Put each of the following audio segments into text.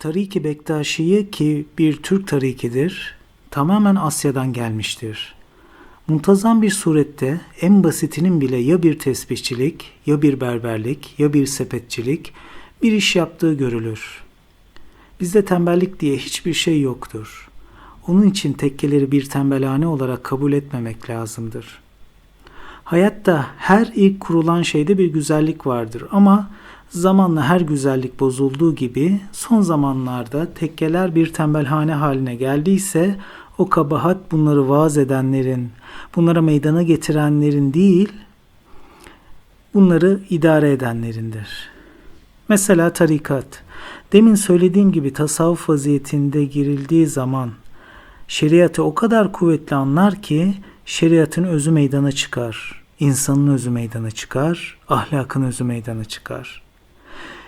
Tariki Bektaşi'yi ki bir Türk tarikidir, tamamen Asya'dan gelmiştir. Muntazam bir surette en basitinin bile ya bir tesbihçilik, ya bir berberlik, ya bir sepetçilik bir iş yaptığı görülür. Bizde tembellik diye hiçbir şey yoktur. Onun için tekkeleri bir tembelhane olarak kabul etmemek lazımdır. Hayatta her ilk kurulan şeyde bir güzellik vardır ama zamanla her güzellik bozulduğu gibi son zamanlarda tekkeler bir tembelhane haline geldiyse o kabahat bunları vaaz edenlerin, bunlara meydana getirenlerin değil, bunları idare edenlerindir. Mesela tarikat. Demin söylediğim gibi tasavvuf vaziyetinde girildiği zaman şeriatı o kadar kuvvetli anlar ki şeriatın özü meydana çıkar. İnsanın özü meydana çıkar, ahlakın özü meydana çıkar.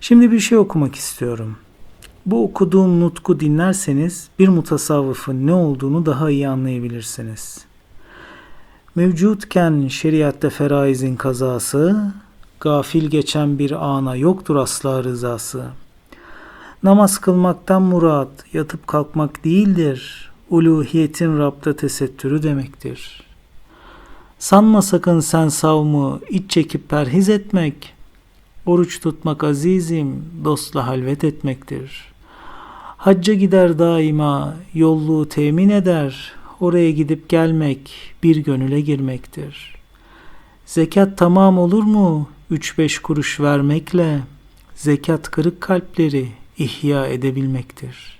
Şimdi bir şey okumak istiyorum. Bu okuduğum nutku dinlerseniz bir mutasavvıfın ne olduğunu daha iyi anlayabilirsiniz. Mevcutken şeriatta feraizin kazası, gafil geçen bir ana yoktur asla rızası. Namaz kılmaktan murat, yatıp kalkmak değildir. Uluhiyetin Rab'da tesettürü demektir. Sanma sakın sen savmı, iç çekip perhiz etmek, oruç tutmak azizim, dostla halvet etmektir. Hacca gider daima, yolluğu temin eder, oraya gidip gelmek, bir gönüle girmektir. Zekat tamam olur mu? Üç beş kuruş vermekle, zekat kırık kalpleri ihya edebilmektir.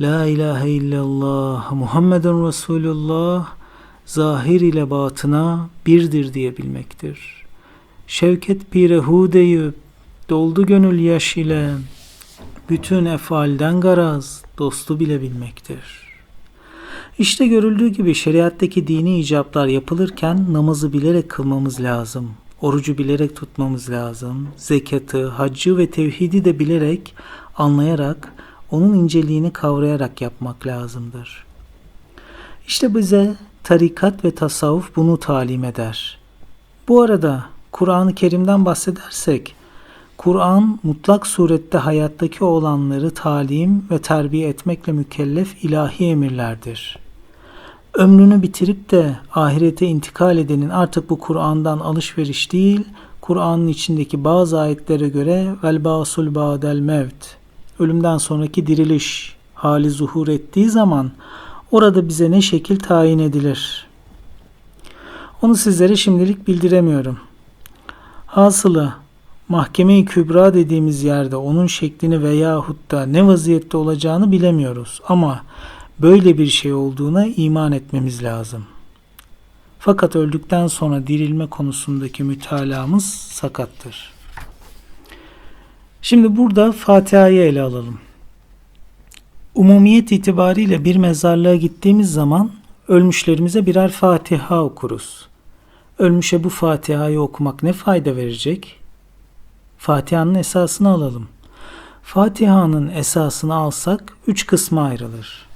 La ilahe illallah Muhammeden Resulullah zahir ile batına birdir diyebilmektir. Şevket pire hu deyip doldu gönül yaş ile bütün efalden garaz dostu bile bilmektir. İşte görüldüğü gibi şeriattaki dini icaplar yapılırken namazı bilerek kılmamız lazım. Orucu bilerek tutmamız lazım. Zekatı, haccı ve tevhidi de bilerek, anlayarak, onun inceliğini kavrayarak yapmak lazımdır. İşte bize tarikat ve tasavvuf bunu talim eder. Bu arada Kur'an-ı Kerim'den bahsedersek, Kur'an mutlak surette hayattaki olanları talim ve terbiye etmekle mükellef ilahi emirlerdir. Ömrünü bitirip de ahirete intikal edenin artık bu Kur'an'dan alışveriş değil, Kur'an'ın içindeki bazı ayetlere göre vel basul ba'del mevt, ölümden sonraki diriliş hali zuhur ettiği zaman orada bize ne şekil tayin edilir? Onu sizlere şimdilik bildiremiyorum. Hasılı mahkeme-i kübra dediğimiz yerde onun şeklini veyahut da ne vaziyette olacağını bilemiyoruz ama böyle bir şey olduğuna iman etmemiz lazım. Fakat öldükten sonra dirilme konusundaki mütalamız sakattır. Şimdi burada Fatiha'yı ele alalım. Umumiyet itibariyle bir mezarlığa gittiğimiz zaman ölmüşlerimize birer Fatiha okuruz. Ölmüşe bu Fatiha'yı okumak ne fayda verecek? Fatiha'nın esasını alalım. Fatiha'nın esasını alsak üç kısma ayrılır.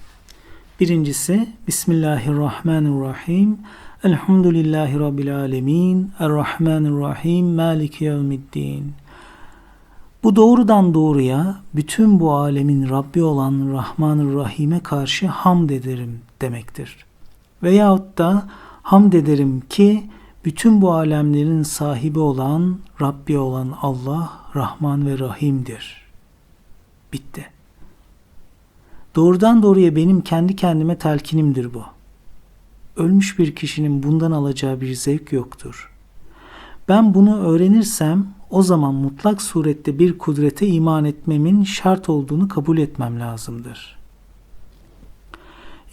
Birincisi Bismillahirrahmanirrahim. Elhamdülillahi Rabbil alemin. Errahmanirrahim. Maliki yevmiddin. Bu doğrudan doğruya bütün bu alemin Rabbi olan Rahmanır Rahim'e karşı hamd ederim demektir. Veyahut da hamd ederim ki bütün bu alemlerin sahibi olan, Rabbi olan Allah, Rahman ve Rahim'dir. Bitti. Doğrudan doğruya benim kendi kendime telkinimdir bu. Ölmüş bir kişinin bundan alacağı bir zevk yoktur. Ben bunu öğrenirsem o zaman mutlak surette bir kudrete iman etmemin şart olduğunu kabul etmem lazımdır.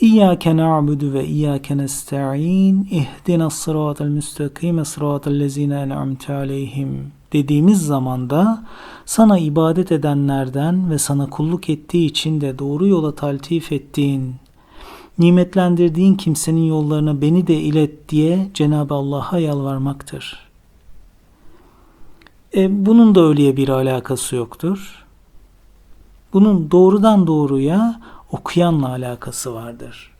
İyyâke na'budu ve iyyâke nesta'in ihdina sıratel müstakime sıratel lezine en'amte aleyhim dediğimiz zamanda sana ibadet edenlerden ve sana kulluk ettiği için de doğru yola taltif ettiğin, nimetlendirdiğin kimsenin yollarına beni de ilet diye Cenab-ı Allah'a yalvarmaktır. E, bunun da öyle bir alakası yoktur. Bunun doğrudan doğruya okuyanla alakası vardır.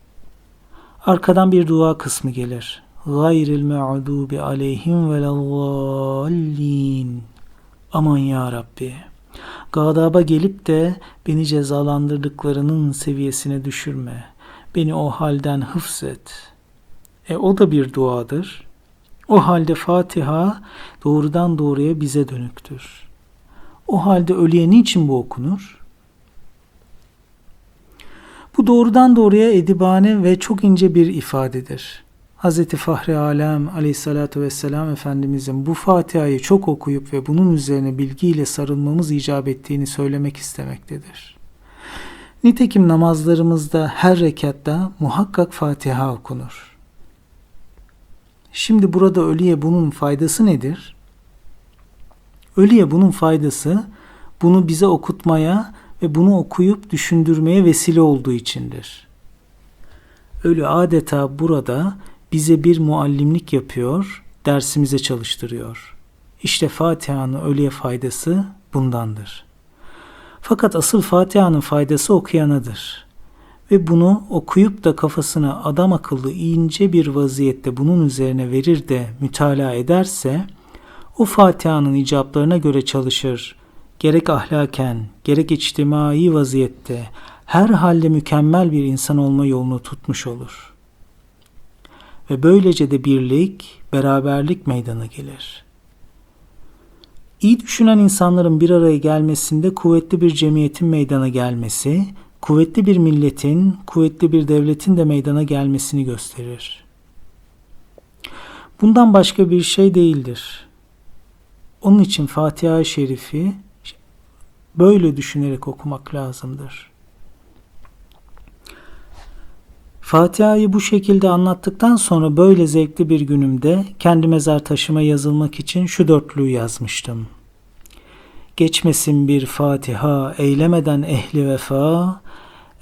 Arkadan bir dua kısmı gelir. Gayril mağdubi aleyhim velallallin. Aman ya Rabbi. Gadaba gelip de beni cezalandırdıklarının seviyesine düşürme. Beni o halden hıfzet. E o da bir duadır. O halde Fatiha doğrudan doğruya bize dönüktür. O halde ölüye niçin bu okunur? Bu doğrudan doğruya edibane ve çok ince bir ifadedir. Hz. Fahri Alem aleyhissalatu vesselam Efendimizin bu Fatiha'yı çok okuyup ve bunun üzerine bilgiyle sarılmamız icap ettiğini söylemek istemektedir. Nitekim namazlarımızda her rekatta muhakkak Fatiha okunur. Şimdi burada ölüye bunun faydası nedir? Ölüye bunun faydası bunu bize okutmaya ve bunu okuyup düşündürmeye vesile olduğu içindir. Ölü adeta burada bize bir muallimlik yapıyor, dersimize çalıştırıyor. İşte Fatiha'nın ölüye faydası bundandır. Fakat asıl Fatiha'nın faydası okuyanadır. Ve bunu okuyup da kafasına adam akıllı ince bir vaziyette bunun üzerine verir de mütalaa ederse, o Fatiha'nın icaplarına göre çalışır, gerek ahlaken, gerek içtimai vaziyette, her halde mükemmel bir insan olma yolunu tutmuş olur.'' ve böylece de birlik, beraberlik meydana gelir. İyi düşünen insanların bir araya gelmesinde kuvvetli bir cemiyetin meydana gelmesi, kuvvetli bir milletin, kuvvetli bir devletin de meydana gelmesini gösterir. Bundan başka bir şey değildir. Onun için Fatiha-i Şerif'i böyle düşünerek okumak lazımdır. Fatiha'yı bu şekilde anlattıktan sonra böyle zevkli bir günümde kendi mezar taşıma yazılmak için şu dörtlüğü yazmıştım. Geçmesin bir Fatiha eylemeden ehli vefa,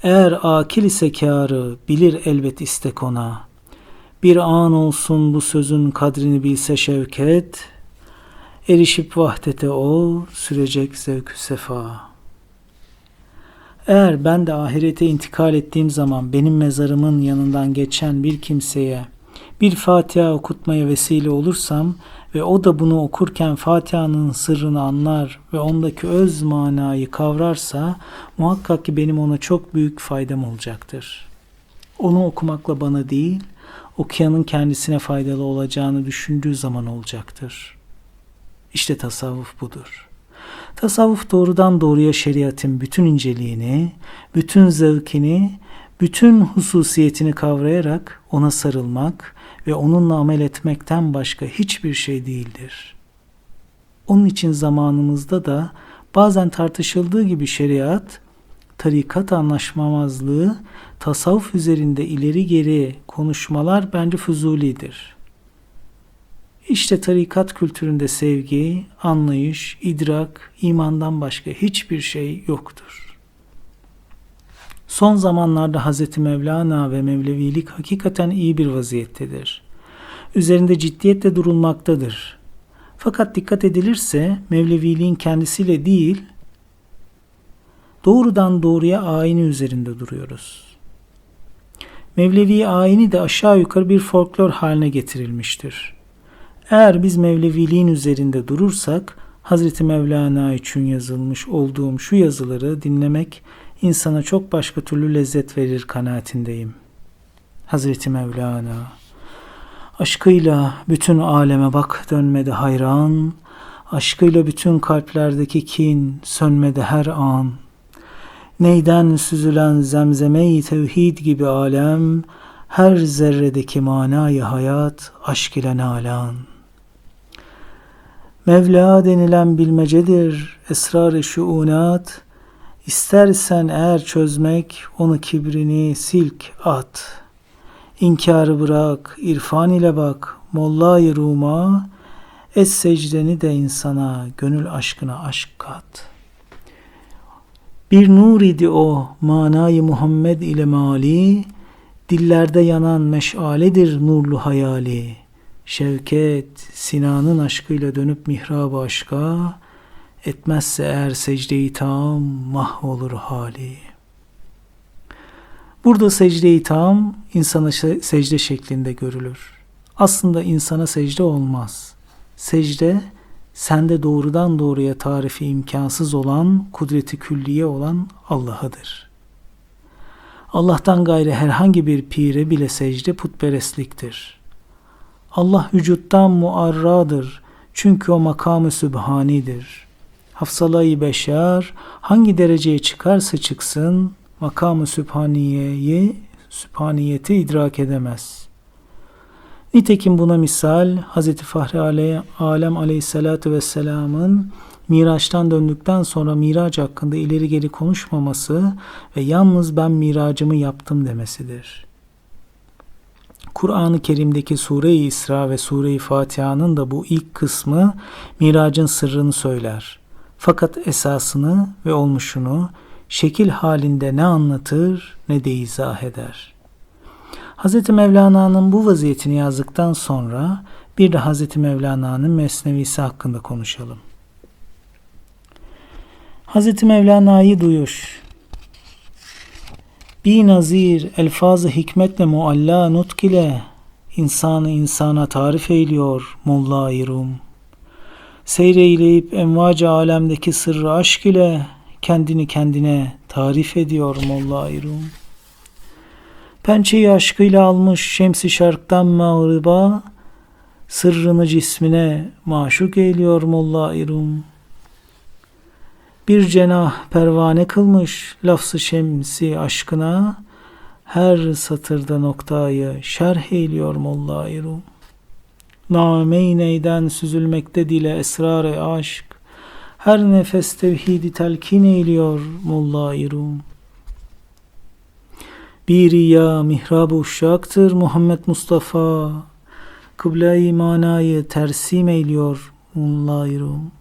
eğer akil ise kârı bilir elbet istek ona. Bir an olsun bu sözün kadrini bilse şevket, erişip vahdete o sürecek zevkü sefa.'' Eğer ben de ahirete intikal ettiğim zaman benim mezarımın yanından geçen bir kimseye bir Fatiha okutmaya vesile olursam ve o da bunu okurken Fatiha'nın sırrını anlar ve ondaki öz manayı kavrarsa muhakkak ki benim ona çok büyük faydam olacaktır. Onu okumakla bana değil, okuyanın kendisine faydalı olacağını düşündüğü zaman olacaktır. İşte tasavvuf budur.'' Tasavvuf doğrudan doğruya şeriatın bütün inceliğini, bütün zevkini, bütün hususiyetini kavrayarak ona sarılmak ve onunla amel etmekten başka hiçbir şey değildir. Onun için zamanımızda da bazen tartışıldığı gibi şeriat, tarikat anlaşmamazlığı, tasavvuf üzerinde ileri geri konuşmalar bence fuzulidir.'' İşte tarikat kültüründe sevgi, anlayış, idrak, imandan başka hiçbir şey yoktur. Son zamanlarda Hz. Mevlana ve Mevlevilik hakikaten iyi bir vaziyettedir. Üzerinde ciddiyetle durulmaktadır. Fakat dikkat edilirse Mevleviliğin kendisiyle değil, doğrudan doğruya ayini üzerinde duruyoruz. Mevlevi ayini de aşağı yukarı bir folklor haline getirilmiştir. Eğer biz Mevleviliğin üzerinde durursak Hazreti Mevlana için yazılmış olduğum şu yazıları dinlemek insana çok başka türlü lezzet verir kanaatindeyim. Hazreti Mevlana Aşkıyla bütün aleme bak dönmedi hayran, Aşkıyla bütün kalplerdeki kin sönmedi her an. Neyden süzülen zemzeme-i tevhid gibi alem, Her zerredeki manayı hayat aşk ile nalan.'' Mevla denilen bilmecedir esrar-ı şuunat. İstersen eğer çözmek onu kibrini silk at. İnkarı bırak, irfan ile bak, molla-i Ruma, es secdeni de insana, gönül aşkına aşk kat. Bir nur idi o, manayı Muhammed ile mali, dillerde yanan meşaledir nurlu hayali.'' Şevket Sinan'ın aşkıyla dönüp mihrab aşka etmezse eğer secde-i tam mahvolur hali. Burada secde-i tam insana secde şeklinde görülür. Aslında insana secde olmaz. Secde sende doğrudan doğruya tarifi imkansız olan, kudreti külliye olan Allah'ıdır. Allah'tan gayrı herhangi bir pire bile secde putperestliktir. Allah vücuttan muarradır çünkü o makamı sübhanidir. Hafsalayı beşer hangi dereceye çıkarsa çıksın makamı sübhaniyeyi, sübhaniyeti idrak edemez.'' Nitekim buna misal Hz. Fahri Aley, Alem aleyhissalatü vesselamın Miraç'tan döndükten sonra Miraç hakkında ileri geri konuşmaması ve yalnız ben miracımı yaptım demesidir. Kur'an-ı Kerim'deki Sure-i İsra ve Sure-i Fatiha'nın da bu ilk kısmı miracın sırrını söyler. Fakat esasını ve olmuşunu şekil halinde ne anlatır ne de izah eder.'' Hz. Mevlana'nın bu vaziyetini yazdıktan sonra bir de Hz. Mevlana'nın mesnevisi hakkında konuşalım. Hz. Mevlana'yı duyuş. Bi nazir elfazı hikmetle mualla nutk ile insanı insana tarif eyliyor Molla-i Rum. Seyreyleyip envaca alemdeki sırrı aşk ile kendini kendine tarif ediyor Molla-i Rum. Pençeyi aşkıyla almış şemsi şarktan mağriba, sırrını cismine maşuk eyliyor Molla İrum. Bir cenah pervane kılmış lafzı şemsi aşkına, her satırda noktayı şerh eyliyor Molla İrum. Nameyneyden süzülmekte dile esrar-ı aşk, her nefes tevhidi telkin eyliyor Molla İrum. Bir ya mihrab uşaktır Muhammed Mustafa. Kıble-i manayı tersim eyliyor Munlayrum.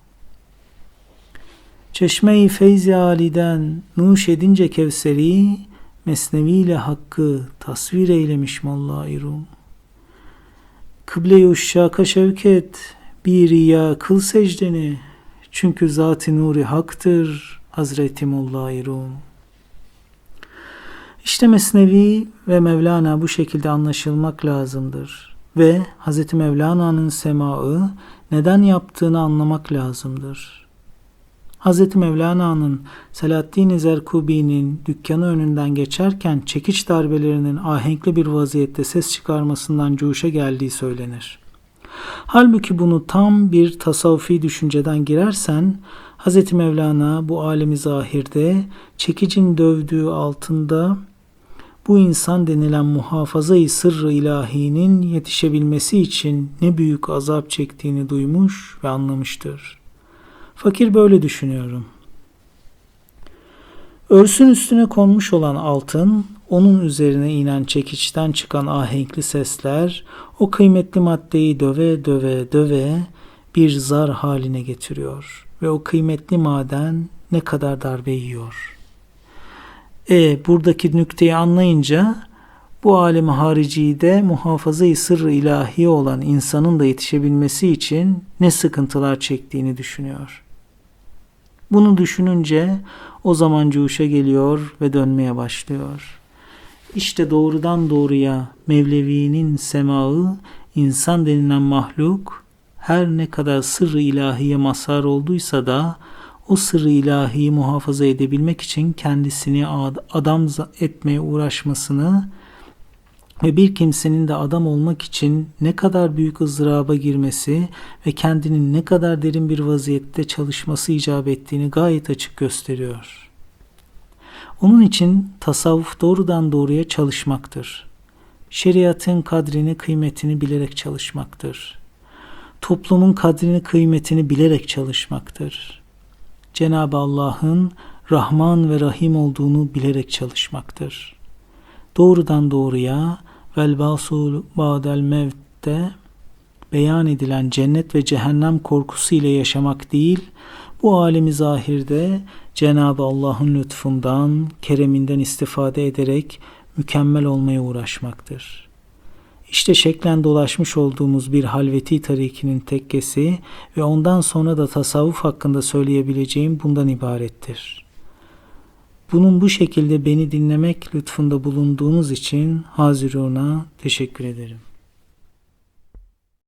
Çeşme-i feyzi aliden nuş edince Kevseri, Mesnevi ile hakkı tasvir eylemiş Mollairum. Kıble-i uşşaka şevket, bir ya kıl secdeni, çünkü zat-ı nuri haktır Hazreti Mollairum. İşte Mesnevi ve Mevlana bu şekilde anlaşılmak lazımdır. Ve Hz. Mevlana'nın semaı neden yaptığını anlamak lazımdır. Hz. Mevlana'nın Selahaddin Zerkubi'nin dükkanı önünden geçerken çekiç darbelerinin ahenkli bir vaziyette ses çıkarmasından cuşa geldiği söylenir. Halbuki bunu tam bir tasavvufi düşünceden girersen Hz. Mevlana bu alemi zahirde çekicin dövdüğü altında bu insan denilen muhafazayı sırrı ilahinin yetişebilmesi için ne büyük azap çektiğini duymuş ve anlamıştır. Fakir böyle düşünüyorum. Örsün üstüne konmuş olan altın, onun üzerine inen çekiçten çıkan ahenkli sesler, o kıymetli maddeyi döve döve döve bir zar haline getiriyor ve o kıymetli maden ne kadar darbe yiyor.'' E buradaki nükteyi anlayınca bu alemi haricide muhafazayı sırrı ilahi olan insanın da yetişebilmesi için ne sıkıntılar çektiğini düşünüyor. Bunu düşününce o zaman cuşa geliyor ve dönmeye başlıyor. İşte doğrudan doğruya Mevlevi'nin semağı insan denilen mahluk her ne kadar sırrı ilahiye mazhar olduysa da o sırrı ilahiyi muhafaza edebilmek için kendisini adam etmeye uğraşmasını ve bir kimsenin de adam olmak için ne kadar büyük ızdıraba girmesi ve kendinin ne kadar derin bir vaziyette çalışması icap ettiğini gayet açık gösteriyor. Onun için tasavvuf doğrudan doğruya çalışmaktır. Şeriatın kadrini, kıymetini bilerek çalışmaktır. Toplumun kadrini, kıymetini bilerek çalışmaktır. Cenab-ı Allah'ın Rahman ve Rahim olduğunu bilerek çalışmaktır. Doğrudan doğruya vel basul ba'del mevtte beyan edilen cennet ve cehennem korkusu ile yaşamak değil, bu alemi zahirde Cenab-ı Allah'ın lütfundan, kereminden istifade ederek mükemmel olmaya uğraşmaktır.'' İşte şeklen dolaşmış olduğumuz bir halveti tarikinin tekkesi ve ondan sonra da tasavvuf hakkında söyleyebileceğim bundan ibarettir. Bunun bu şekilde beni dinlemek lütfunda bulunduğunuz için haziruna teşekkür ederim.